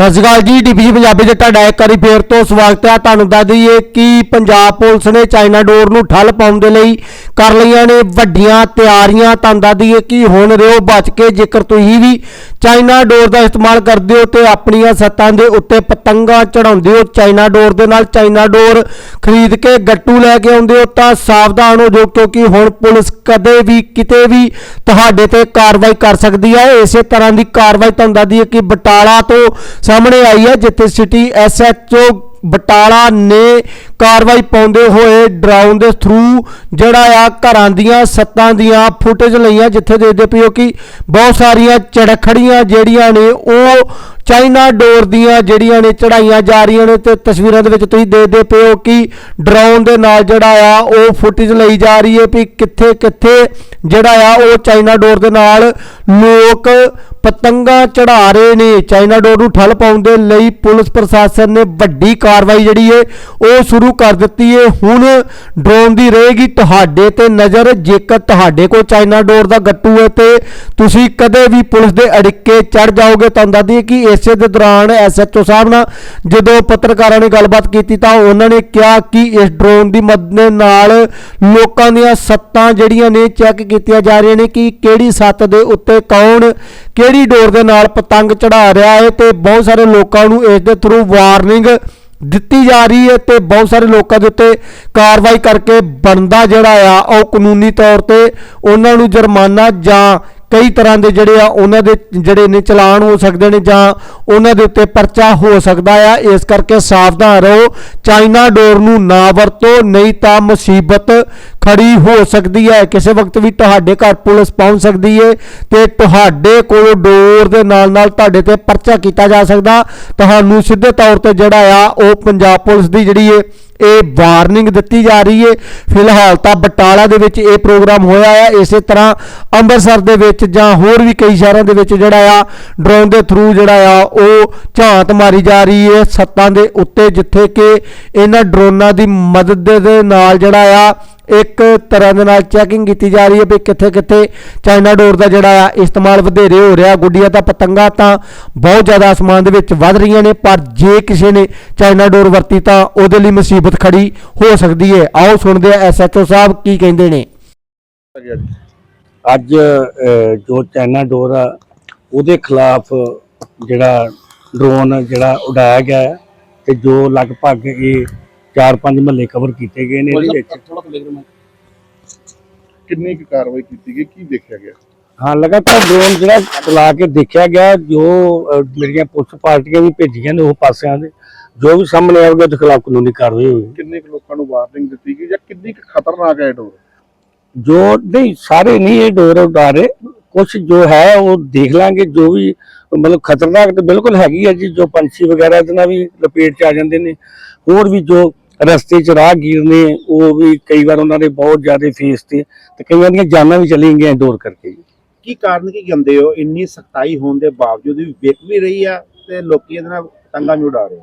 ਸਤਿ ਸ਼੍ਰੀ ਅਕਾਲ ਜੀ, ਡੀਪੀਜੀ ਪੰਜਾਬੀ 'ਤੇ ਤੁਹਾਡਾ ਇੱਕ ਵਾਰੀ ਫੇਰ ਤੋਂ ਸਵਾਗਤ ਹੈ। ਤੁਹਾਨੂੰ ਦੱਸ ਦਈਏ ਕਿ ਪੰਜਾਬ ਪੁਲਿਸ ਨੇ ਚਾਈਨਾ ਡੋਰ ਨੂੰ ਠੱਲ ਪਾਉਣ ਦੇ ਲਈ ਕਰ ਲਈਆਂ ਨੇ ਵੱਡੀਆਂ ਤਿਆਰੀਆਂ। ਤੁਹਾਨੂੰ ਦੱਸ ਦਈਏ ਕਿ ਹੁਣ ਰਿਓ ਬਚ ਕੇ ਜੇਕਰ ਤੁਸੀਂ ਵੀ ਚਾਈਨਾ ਡੋਰ ਦਾ ਇਸਤੇਮਾਲ ਕਰਦੇ ਹੋ ਤੇ ਆਪਣੀਆਂ ਸੱਤਾਂ ਦੇ ਉੱਤੇ ਪਤੰਗਾਂ ਚੜਾਉਂਦੇ ਹੋ, ਚਾਈਨਾ ਡੋਰ ਦੇ ਨਾਲ ਚਾਈਨਾ ਡੋਰ ਖਰੀਦ ਕੇ ਗੱਟੂ ਲੈ ਕੇ ਆਉਂਦੇ ਹੋ, ਤਾਂ ਸਾਵਧਾਨ ਹੋ ਜਾਓ, ਕਿਉਂਕਿ ਹੁਣ ਪੁਲਿਸ ਕਦੇ ਵੀ ਕਿਤੇ ਵੀ ਤੁਹਾਡੇ ਤੇ ਕਾਰਵਾਈ ਕਰ ਸਕਦੀ ਹੈ ਇਸੇ ਤਰ੍ਹਾਂ ਦੀ ਕਾਰਵਾਈ ਤੁਹਾਨੂੰ ਦੱਸ ਦਈਏ ਕਿ ਬਟਾਲਾ ਤੋਂ ਸਾਹਮਣੇ ਆਈ ਹੈ, ਜਿੱਥੇ ਸਿਟੀ ਐਸਐਚਓ ਬਟਾਲਾ ਨੇ ਕਾਰਵਾਈ ਪਾਉਂਦੇ ਹੋਏ ਡਰਾਉਣ ਦੇ ਥਰੂ ਜਿਹੜਾ ਆ ਘਰਾਂ ਦੀਆਂ ਸੱਤਾਂ ਦੀਆਂ ਫੁਟੇਜ ਲਈਆਂ, ਜਿੱਥੇ ਦੇਖਦੇ ਪਿਓ ਕਿ ਬਹੁਤ ਸਾਰੀਆਂ ਚੜਖੜੀਆਂ ਜਿਹੜੀਆਂ ਨੇ, ਉਹ ਚਾਈਨਾ ਡੋਰ ਦੀਆਂ ਜਿਹੜੀਆਂ ਨੇ ਚੜਾਈਆਂ ਜਾ ਰਹੀਆਂ ਨੇ ਤੇ ਤਸਵੀਰਾਂ ਦੇ ਵਿੱਚ ਤੁਸੀਂ ਦੇਖਦੇ ਪਿਓ ਕਿ ਡਰਾਉਣ ਦੇ ਨਾਲ ਜਿਹੜਾ ਆ ਉਹ ਫੁਟੇਜ ਲਈ ਜਾ ਰਹੀ ਹੈ ਵੀ ਕਿੱਥੇ ਕਿੱਥੇ ਜਿਹੜਾ ਆ ਉਹ ਚਾਈਨਾ ਡੋਰ ਦੇ ਨਾਲ ਲੋਕ ਪਤੰਗਾ ਚੜਾ ਰਹੇ ਨੇ, ਚਾਈਨਾ ਡੋਰ ਨੂੰ ਠੱਲ ਪਾਉਣ ਦੇ ਲਈ ਪੁਲਿਸ ਪ੍ਰਸ਼ਾਸਨ ਨੇ ਵੱਡੀ ਕਾਰਵਾਈ ਜਿਹੜੀ ਹੈ ਉਹ ਸ਼ੁਰੂ ਕਰ ਦਿੱਤੀ ਹੈ ਹੁਣ ਡਰੋਨ ਦੀ ਰਹੇਗੀ ਤੁਹਾਡੇ ਤੇ ਨਜ਼ਰ, ਜੇਕਰ ਤੁਹਾਡੇ ਕੋਲ ਚਾਈਨਾ ਡੋਰ ਦਾ ਗੱਟੂ ਹੈ ਤੇ ਤੁਸੀਂ ਕਦੇ ਵੀ ਪੁਲਿਸ ਦੇ ਅੜਿੱਕੇ ਚੜ ਜਾਓਗੇ। ਤੁਹਾਨੂੰ ਦੱਸਦੀ ਦਈਏ ਕਿ ਇਸੇ ਦੇ ਦੌਰਾਨ ਐਸਐਚਓ ਸਾਹਿਬ ਨਾਲ ਜਦੋਂ ਪੱਤਰਕਾਰਾਂ ਨੇ ਗੱਲਬਾਤ ਕੀਤੀ ਤਾਂ ਉਹਨਾਂ ਨੇ ਕਿਹਾ ਕਿ ਇਸ ਡਰੋਨ ਦੀ ਮਦਦ ਨਾਲ ਲੋਕਾਂ ਦੀਆਂ ਸੱਤਾਂ ਜਿਹੜੀਆਂ ਨੇ ਚੈੱਕ ਕੀਤੀਆਂ ਜਾ ਰਹੀਆਂ ਨੇ ਕਿ ਕਿਹੜੀ ਸੱਤ ਦੇ ਉੱਤੇ ਕੌਣ ਕਿ ਕਿਹੜੀ ਡੋਰ ਦੇ ਨਾਲ ਪਤੰਗ ਚੜਾ ਰਿਹਾ ਹੈ ਤੇ ਬਹੁਤ ਸਾਰੇ ਲੋਕਾਂ ਨੂੰ ਇਸ ਦੇ ਥਰੂ ਵਾਰਨਿੰਗ ਦਿੱਤੀ ਜਾ ਰਹੀ ਹੈ ਤੇ ਬਹੁਤ ਸਾਰੇ ਲੋਕਾਂ ਦੇ ਉੱਤੇ ਕਾਰਵਾਈ ਕਰਕੇ ਬਣਦਾ ਜਿਹੜਾ ਆ, ਉਹ ਕਾਨੂੰਨੀ ਤੌਰ ਤੇ ਉਹਨਾਂ ਨੂੰ ਜੁਰਮਾਨਾ ਜਾਂ ਕਈ ਤਰ੍ਹਾਂ ਦੇ ਜਿਹੜੇ ਆ, ਉਹਨਾਂ ਦੇ ਜਿਹੜੇ ਨੇ ਚਲਾਨ ਹੋ ਸਕਦੇ ਨੇ ਜਾਂ ਉਹਨਾਂ ਦੇ ਉੱਤੇ ਪਰਚਾ ਹੋ ਸਕਦਾ ਆ, ਇਸ ਕਰਕੇ ਸਾਵਧਾਨ ਰਹੋ। ਚਾਈਨਾ ਡੋਰ ਨੂੰ ਨਾ ਵਰਤੋ, ਨਹੀਂ ਤਾਂ ਮੁਸੀਬਤ ਖੜੀ ਹੋ ਸਕਦੀ ਹੈ। ਕਿਸੇ ਵਕਤ ਵੀ ਤੁਹਾਡੇ ਘਰ ਪੁਲਿਸ ਪਹੁੰਚ ਸਕਦੀ ਹੈ ਤੇ ਤੁਹਾਡੇ ਕੋਲ ਡੋਰ ਦੇ ਨਾਲ ਨਾਲ ਤੁਹਾਡੇ ਤੇ ਪਰਚਾ ਕੀਤਾ ਜਾ ਸਕਦਾ। ਤੁਹਾਨੂੰ ਸਿੱਧੇ ਤੌਰ ਤੇ ਜਿਹੜਾ ਆ, ਉਹ ਪੰਜਾਬ ਪੁਲਿਸ ਦੀ ਜਿਹੜੀ ਹੈ ਇਹ ਵਾਰਨਿੰਗ ਦਿੱਤੀ ਜਾ ਰਹੀ ਹੈ ਫਿਲਹਾਲ ਤਾਂ ਬਟਾਲਾ ਦੇ ਵਿੱਚ ਇਹ ਪ੍ਰੋਗਰਾਮ ਹੋਇਆ ਹੈ ਇਸੇ ਤਰ੍ਹਾਂ ਅੰਮ੍ਰਿਤਸਰ ਦੇ ਵਿੱਚ ਜਾਂ ਹੋਰ ਵੀ ਕਈ ਸ਼ਹਿਰਾਂ ਦੇ ਵਿੱਚ ਜਿਹੜਾ ਆ, ਡਰੋਨ ਦੇ ਥਰੂ ਜਿਹੜਾ ਆ, ਉਹ ਝਾਤ ਮਾਰੀ ਜਾ ਰਹੀ ਹੈ ਸੱਤਾਂ ਦੇ ਉੱਤੇ, ਜਿੱਥੇ ਕਿ ਇਹਨਾਂ ਡਰੋਨਾਂ ਦੀ ਮਦਦ ਦੇ ਨਾਲ ਜਿਹੜਾ ਆ ਇੱਕ ਤਰ੍ਹਾਂ ਦੇ ਨਾਲ ਚੈਕਿੰਗ ਕੀਤੀ ਜਾ ਰਹੀ ਹੈ ਵੀ ਕਿੱਥੇ ਕਿੱਥੇ ਚਾਈਨਾ ਡੋਰ ਦਾ ਜਿਹੜਾ ਆ ਇਸਤੇਮਾਲ ਵਧੇਰੇ ਹੋ ਰਿਹਾ, ਗੁੱਡੀਆਂ ਤਾਂ ਪਤੰਗਾਂ ਤਾਂ ਬਹੁਤ ਜ਼ਿਆਦਾ ਅਸਮਾਨ ਦੇ ਵਿੱਚ ਵੱਧ ਰਹੀਆਂ ਨੇ, ਪਰ ਜੇ ਕਿਸੇ ਨੇ ਚਾਈਨਾ ਡੋਰ ਵਰਤੀ ਤਾਂ ਉਹਦੇ ਲਈ ਮੁਸੀਬਤ ਖੜੀ ਹੋ ਸਕਦੀ ਹੈ। ਆਓ ਸੁਣਦੇ ਆ ਐਸਐਚਓ ਸਾਹਿਬ ਕੀ ਕਹਿੰਦੇ ਨੇ। ਅੱਜ ਜੋ ਚਾਈਨਾ ਡੋਰ ਆ, ਉਹਦੇ ਖਿਲਾਫ ਜਿਹੜਾ ਡਰੋਨ ਜਿਹੜਾ ਉਡਾਇਆ ਗਿਆ ਹੈ ਤੇ ਜੋ ਲਗਭਗ ਇਹ 4-5 ਮਹੱਲੇ ਕਵਰ ਕੀਤੇ ਗਏ ਨੇ ਇਹਦੇ ਵਿੱਚ। ਕਿੰਨੀ ਕੁ ਕਾਰਵਾਈ ਕੀਤੀ ਗਈ? ਕੀ ਦੇਖਿਆ ਗਿਆ? ਹਾਂ ਲਗਾਤਾਰ ਡਰੋਨ ਜਿਹੜਾ ਚਲਾ ਕੇ ਦੇਖਿਆ ਗਿਆ ਜੋ ਮੇਰੀਆਂ ਪੁਲਿਸ ਪਾਰਟੀਆਂ ਵੀ ਭੇਜੀਆਂ ਨੇ ਉਹ ਪਾਸਿਆਂ ਦੇ ਜੋ ਵੀ ਸਾਹਮਣੇ ਆਊਗਾ ਉਹਦੇ ਖਿਲਾਫ ਕਾਨੂੰਨੀ ਕਾਰਵਾਈ ਹੋਵੇਗੀ ਕਿੰਨੇ ਕੁ ਲੋਕਾਂ ਨੂੰ ਵਾਰਨਿੰਗ ਦਿੱਤੀ ਗਈ ਜਾਂ ਕਿੰਨੀ ਕੁ ਖਤਰਨਾਕ ਹੈ ਡੋਰ? ਜੋ ਨਹੀਂ ਸਾਰੇ ਨਹੀਂ ਇਹ ਡੋਰ ਉਡਾ ਰਹੇ ਕੁਝ ਜੋ ਹੈ ਉਹ ਦੇਖ ਲਾਂਗੇ। ਜੋ ਵੀ ਮਤਲਬ ਖਤਰਨਾਕ ਤੇ ਬਿਲਕੁਲ ਹੈਗੀ ਹੈ ਜੀ ਜੋ ਪੰਛੀ ਵਗੈਰਾ ਇਹਦੇ ਨਾਲ ਵੀ ਲਪੇਟ ਚ ਆ ਜਾਂਦੇ ਨੇ। ਹੋਰ ਵੀ ਜੋ ਰਸਤੇ ਚ ਰਾਹਗੀਰ ਨੇ ਉਹ ਵੀ ਕਈ ਵਾਰ ਉਹਨਾਂ ਦੇ ਬਹੁਤ ਜ਼ਿਆਦਾ ਫੇਸ ਤੇ ਤੇ ਕਈਆਂ ਦੀਆਂ ਜਾਨਾਂ ਵੀ ਚਲੀ ਗਈਆਂ ਡੋਰ ਕਰਕੇ ਜੀ। ਕੀ ਕਾਰਨ ਕੀ ਕਹਿੰਦੇ ਹੋ? ਇੰਨੀ ਸਖਤਾਈ ਹੋਣ ਦੇ ਬਾਵਜੂਦ ਵੀ ਵਿਕ ਵੀ ਰਹੀ ਆ ਤੇ ਲੋਕੀ ਇਹਦੇ ਨਾਲ ਤੰਗਾ ਵੀ ਉਡਾ ਰਹੇ।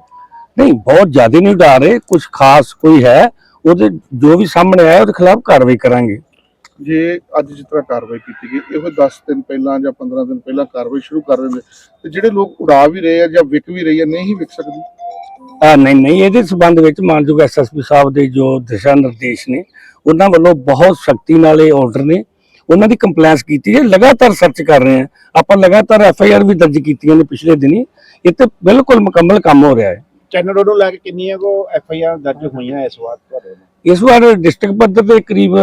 ਨਹੀਂ ਬਹੁਤ ਜ਼ਿਆਦਾ ਨਹੀਂ ਉਡਾ ਰਹੇ ਕੁਝ ਖਾਸ ਕੋਈ ਹੈ ਉਹਦੇ ਜੋ ਵੀ ਸਾਹਮਣੇ ਆਇਆ ਉਹਦੇ ਖਿਲਾਫ ਕਾਰਵਾਈ ਕਰਾਂਗੇ। ਜੇ ਅੱਜ ਜਿਸ ਤਰ੍ਹਾਂ ਕਾਰਵਾਈ ਕੀਤੀ ਗਈ ਇਹੋ 10 ਦਿਨ ਪਹਿਲਾਂ ਜਾਂ 15 ਦਿਨ ਪਹਿਲਾਂ ਕਾਰਵਾਈ ਸ਼ੁਰੂ ਕਰ ਦਿੰਦੇ ਤੇ ਜਿਹੜੇ ਲੋਕ ਉਡਾ ਵੀ ਰਹੇ ਆ ਜਾਂ ਵਿਕ ਵੀ ਰਹੀ ਆ ਨਹੀਂ ਵਿਕ ਸਕਦੀ। ਆ ਨਹੀਂ ਨਹੀਂ ਇਹਦੇ ਸਬੰਧ ਵਿੱਚ ਮਾਨਯੋਗ ਐਸਐਸਪੀ ਸਾਹਿਬ ਦੇ ਜੋ ਦਿਸ਼ਾ ਨਿਰਦੇਸ਼ ਨੇ ਉਹਨਾਂ ਵੱਲੋਂ ਬਹੁਤ ਸਖਤੀ ਨਾਲ ਇਹ ਆਰਡਰ ਨੇ ਉਹਨਾਂ ਦੀ ਕੰਪਲੈਂਸ ਕੀਤੀ ਹੈ ਲਗਾਤਾਰ ਸਰਚ ਕਰ ਰਹੇ ਆ ਆਪਾਂ ਲਗਾਤਾਰ ਐਫ ਆਈ ਆਰ ਵੀ ਦਰਜ ਕੀਤੀਆਂ ਨੇ ਪਿਛਲੇ ਦਿਨੀ ਇਹ ਤੇ ਬਿਲਕੁਲ ਮੁਕੰਮਲ ਕੰਮ ਹੋ ਰਿਹਾ ਹੈ। ਚੈਨਲ ਰੋਡ ਨੂੰ ਲੈ ਕੇ ਕਿੰਨੀਆਂ ਕੋ ਐਫ ਆਈ ਆਰ ਦਰਜ ਹੋਈਆਂ ਇਸ ਵਾਰ ਤੁਹਾਡੇ ਨਾਲ ਇਸ ਵਾਰ ਡਿਸਟ੍ਰਿਕਟ ਪੱਧਰ ਤੇ ਕਰੀਬ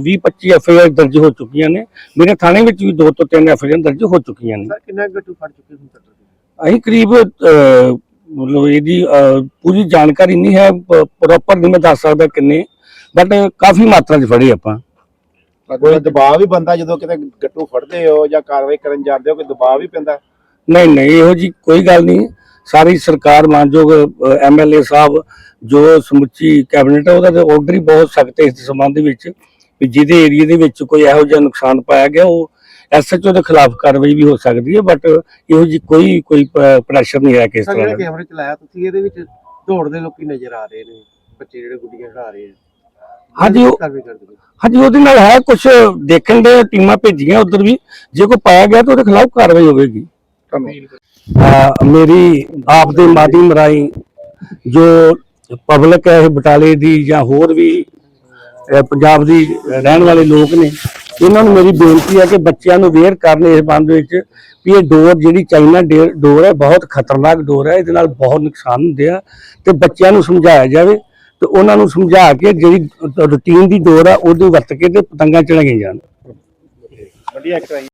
20-25 ਐਫ ਆਈ ਆਰ ਦਰਜ ਹੋ ਚੁੱਕੀਆਂ ਨੇ। ਮੇਰੇ ਥਾਣੇ ਵਿੱਚ ਵੀ ਦੋ ਤੋਂ ਤਿੰਨ ਐਫ ਆਈ ਆਰ ਦਰਜ ਹੋ ਚੁੱਕੀਆਂ ਨੇ। ਸਰ ਕਿੰਨਾ ਗੱਟੂ ਫੜ ਚੁੱਕੇ ਹੁਣ ਤੱਕ? ਅਸੀਂ ਕਰੀਬ ਅਹ, ਮਤਲਬ ਇਹਦੀ ਅਹ, ਪੂਰੀ ਜਾਣਕਾਰੀ ਨਹੀਂ ਹੈ ਪ੍ਰੋਪਰ ਨਹੀਂ ਮੈਂ ਦੱਸ ਸਕਦਾ ਕਿੰਨੇ ਬਟ ਕਾਫੀ ਮਾਤਰਾ 'ਚ ਫੜੇ ਆਪਾਂ। ਕੋਈ ਦਬਾਅ ਵੀ ਬੰਦਾ ਜਦੋਂ ਕਿਤੇ ਗੱਟੂ ਫੜਦੇ ਹੋ ਜਾਂ ਕਾਰਵਾਈ ਕਰਨ ਜਾਂਦੇ ਹੋ ਕੋਈ ਦਬਾਅ ਵੀ ਪੈਂਦਾ? ਨਹੀਂ ਨਹੀਂ ਇਹੋ ਜੀ ਕੋਈ ਗੱਲ ਨਹੀਂ। ਸਾਰੀ ਸਰਕਾਰ ਮਾਨਯੋਗ ਐਮਐਲਏ ਸਾਹਿਬ ਜੋ ਸਮੁੱਚੀ ਕੈਬਨਿਟ ਹੈ ਉਹਦਾ ਤੇ ਆਰਡਰ ਹੀ ਬਹੁਤ ਸਖਤ ਹੈ ਇਸ ਸੰਬੰਧ ਵਿੱਚ ਵੀ ਜਿਹਦੇ ਏਰੀਆ ਦੇ ਵਿੱਚ ਕੋਈ ਇਹੋ ਜਿਹਾ ਨੁਕਸਾਨ ਪਾਇਆ ਗਿਆ ਉਹ ਐਸਐਚਓ ਦੇ ਖਿਲਾਫ ਕਾਰਵਾਈ ਵੀ ਹੋ ਸਕਦੀ ਹੈ ਬਟ ਇਹੋ ਜੀ ਕੋਈ ਕੋਈ ਪ੍ਰੈਸ਼ਰ ਨਹੀਂ ਹੈ ਕਿਸ ਤਰ੍ਹਾਂ ਦਾ। ਕੈਮਰੇ ਚਲਾਇਆ ਤੁਸੀਂ ਇਹਦੇ ਵਿੱਚ ਦੌੜਦੇ ਲੋਕੀ ਨਜ਼ਰ ਆ ਰਹੇ ਨੇ ਬੱਚੇ ਜਿਹੜੇ ਗੁੱਡੀਆਂ ਖੜਾ ਰਹੇ ਆ। ਹਾਂਜੀ ਨੇ। ਹਾਂਜੀ ਉਹਦੇ ਨਾਲ ਹੈ ਕੁਝ ਦੇਖਣ ਦੇ ਟੀਮਾਂ ਭੇਜੀਆਂ ਉਧਰ ਵੀ। ਜੇ ਕੋਈ ਪਾਇਆ ਗਿਆ ਤਾਂ ਉਹਦੇ ਖਿਲਾਫ ਕਾਰਵਾਈ ਹੋਵੇਗੀ। ਮੇਰੀ ਆਪ ਦੇ ਮਾਧਿਅਮ ਰਾਹੀਂ ਜੋ ਪਬਲਿਕ ਹੈ ਬਟਾਲੇ ਦੀ ਜਾਂ ਹੋਰ ਵੀ ਪੰਜਾਬ ਦੀ ਰਹਿਣ ਵਾਲੇ ਲੋਕ ਨੇ ਇਹਨਾਂ ਨੂੰ ਮੇਰੀ ਬੇਨਤੀ ਹੈ ਕਿ ਬੱਚਿਆਂ ਨੂੰ ਅਵੇਅਰ ਕਰਨ ਇਸ ਬੰਦ ਵਿੱਚ ਵੀ ਇਹ ਡੋਰ ਜਿਹੜੀ ਚਾਈਨਾ ਡੋਰ ਹੈ, ਬਹੁਤ ਖਤਰਨਾਕ ਡੋਰ ਹੈ, ਇਹਦੇ ਨਾਲ ਬਹੁਤ ਨੁਕਸਾਨ ਹੁੰਦੇ ਆ ਤੇ ਬੱਚਿਆਂ ਨੂੰ ਸਮਝਾਇਆ ਜਾਵੇ ਤੇ ਉਹਨਾਂ ਨੂੰ ਸਮਝਾ ਕੇ ਜਿਹੜੀ ਰੂਟੀਨ ਦੀ ਡੋਰ ਆ, ਉਹਦੀ ਵਰਤ ਕੇ ਤੇ ਪਤੰਗਾਂ ਚੜਾਈਆਂ ਜਾਣ। ਵਧੀਆ ਕਰਾਈ।